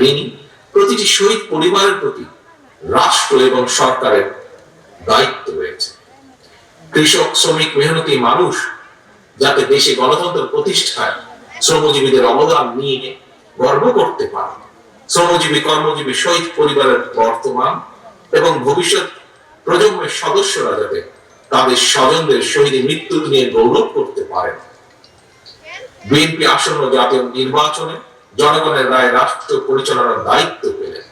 ঋণী, প্রতিটি শহীদ পরিবারের প্রতি রাষ্ট্র এবং সরকারের দায়িত্ব রয়েছে। কৃষক, শ্রমিক, মেহনতি মানুষ যাতে দেশে গণতন্ত্র প্রতিষ্ঠায় শ্রমজীবীদের অবদান নিয়ে গর্ব করতে পারে। শ্রমজীবী, কর্মজীবী, শহীদ পরিবারের বর্তমান এবং ভবিষ্যৎ প্রজন্মের সদস্যরা যাতে তাদের স্বজনদের শহীদের মৃত্যু নিয়ে গৌরব করতে পারেন বিএনপি আসন্ন জাতীয় নির্বাচনে জনগণের রায়, রাষ্ট্র পরিচালনার দায়িত্ব পেলেন।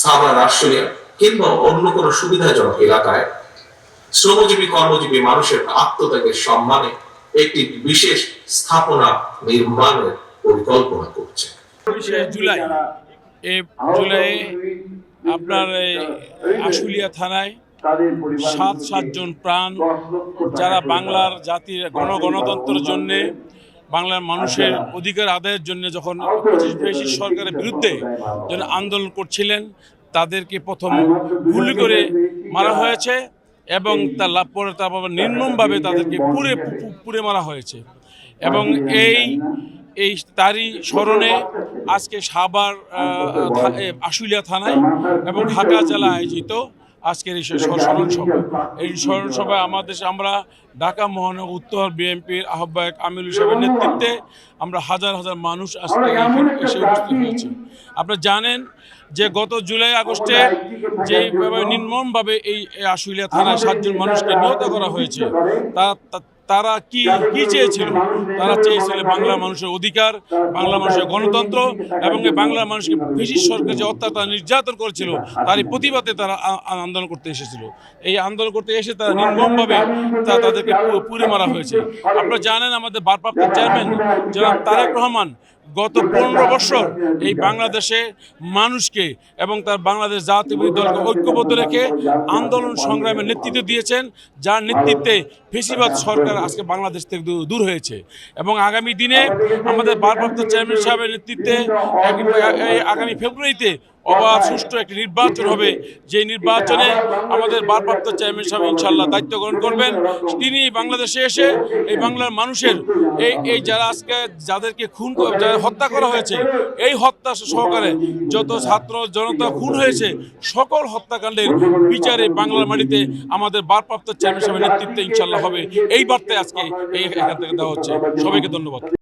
সাভার রাষ্ট্রীয় কিংবা অন্য কোনো সুবিধাজনক এলাকায় শ্রমজীবী, কর্মজীবী মানুষের আত্মত্যাগের সম্মানে একটি বিশেষ স্থাপনা নির্মাণের পরিকল্পনা করছে। জুলাই। জুলাই আপনার আশুলিয়া থানায় সাত সাতজন প্রাণ, যারা বাংলার জাতির গণ গণতন্ত্রের জন্যে বাংলার মানুষের অধিকার আদায়ের জন্য যখন ব্রিটিশ সরকারের বিরুদ্ধে যেন আন্দোলন করছিলেন তাদেরকে প্রথম গুলি করে মারা হয়েছে এবং তার লাভ পরে তারপর নির্মমভাবে তাদেরকে পুড়ে পু- পুড়ে মারা হয়েছে। এবং এই এই তারই স্মরণে আজকে এ, আশুলিয়া থানায় এবং ঢাকা জেলা আয়োজিত আজকের এই স্মরণ সভা। এই স্মরণ সভায় আমাদের আমরা ঢাকা মহানগর উত্তর বিএনপির আহ্বায়ক আমিরুল সাহেবের নেতৃত্বে আমরা হাজার হাজার মানুষ আজকে এখানে এসে উপস্থিত হয়েছি। আপনারা জানেন যে গত জুলাই আগস্টে যেভাবে নির্মমভাবে এই আশুলিয়া থানায় সাতজন মানুষকে নিহত করা হয়েছে তা- তারা কি কি চেয়েছিল? তারা চেয়েছিল বাংলা মানুষের অধিকার, বাংলা মানুষের গণতন্ত্র এবং বাংলার মানুষকে ব্রিটিশ সরকার যে অত্যাচার নির্যাতন করেছিল, তারই প্রতিবাদে তারা আন্দোলন করতে এসেছিল। এই আন্দোলন করতে এসে তারা নির্মমভাবে তা- তাদেরকে পুড়ে মারা হয়েছে। আপনারা জানেন আমাদের বারপ্রাপ্ত চেয়ারম্যান জনাব তারেক রহমান গত পনেরো বছর এই বাংলাদেশে মানুষকে এবং তার বাংলাদেশ জাতীয় দলকে ঐক্যবদ্ধ রেখে আন্দোলন সংগ্রামের নেতৃত্ব দিয়েছেন, যার নেতৃত্বে ফেসিবাদ সরকার আজকে বাংলাদেশ থেকে দূর হয়েছে। এবং আগামী দিনে আমাদের ভারপ্রাপ্ত চেয়ারম্যান সাহেবের নেতৃত্বে আগামী ফেব্রুয়ারিতে অবাধ, সুষ্ঠু একটি নির্বাচন হবে। যে নির্বাচনে আমাদের ভারপ্রাপ্ত চেয়ারম্যান সাহেব ইনশাল্লাহ দায়িত্ব গ্রহণ করবেন, তিনি বাংলাদেশে এসে এই বাংলার মানুষের এই এই যারা আজকে যাদেরকে খুন যারা হত্যা করা হয়েছে, এই হত্যা সহকারে যত ছাত্র জনতা খুন হয়েছে, সকল হত্যাকাণ্ডের বিচারে বাংলার মাটিতে আমাদের ভারপ্রাপ্ত চেয়ারম্যান সাহেবের নেতৃত্বে ইনশাল্লাহ হবে। এই বার্তায় আজকে এই এখান থেকে দেওয়া হচ্ছে। সবাইকে ধন্যবাদ।